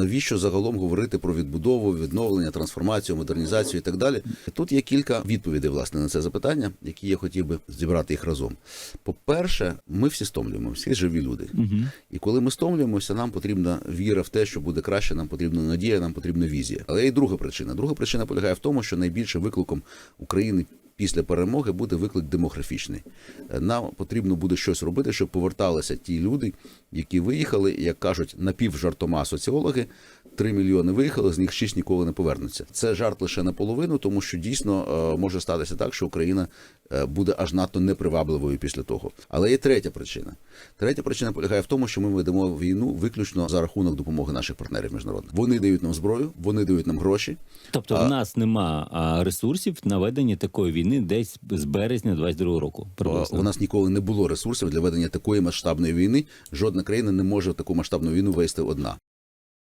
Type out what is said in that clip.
навіщо загалом говорити про відбудову, відновлення, трансформацію, модернізацію і так далі? Тут є кілька відповідей власне на це запитання, які я хотів би зібрати їх разом. По-перше, ми всі стомлюємо, всі живі люди. І коли ми стомлюємося, нам потрібна віра в те, що буде краще, нам потрібна надія, нам потрібна візія. Але є і друга причина. Друга причина полягає в тому, що найбільше викликом України. Після перемоги буде виклик демографічний. Е, Нам потрібно буде щось робити, щоб поверталися ті люди, які виїхали, як кажуть, напівжартома соціологи. 3 мільйони виїхали, з них 6 ніколи не повернуться. Це жарт лише наполовину, тому що дійсно е, може статися так, що Україна е, буде аж надто непривабливою після того. Але є третя причина. Третя причина полягає в тому, що ми ведемо війну виключно за рахунок допомоги наших партнерів міжнародних. Вони дають нам зброю, вони дають нам гроші. Тобто в нас нема ресурсів на ведення такої війни десь з березня 22 року. Е, Приблизно. У нас ніколи не було ресурсів для ведення такої масштабної війни. Жодна країна не може таку масштабну війну вести одна.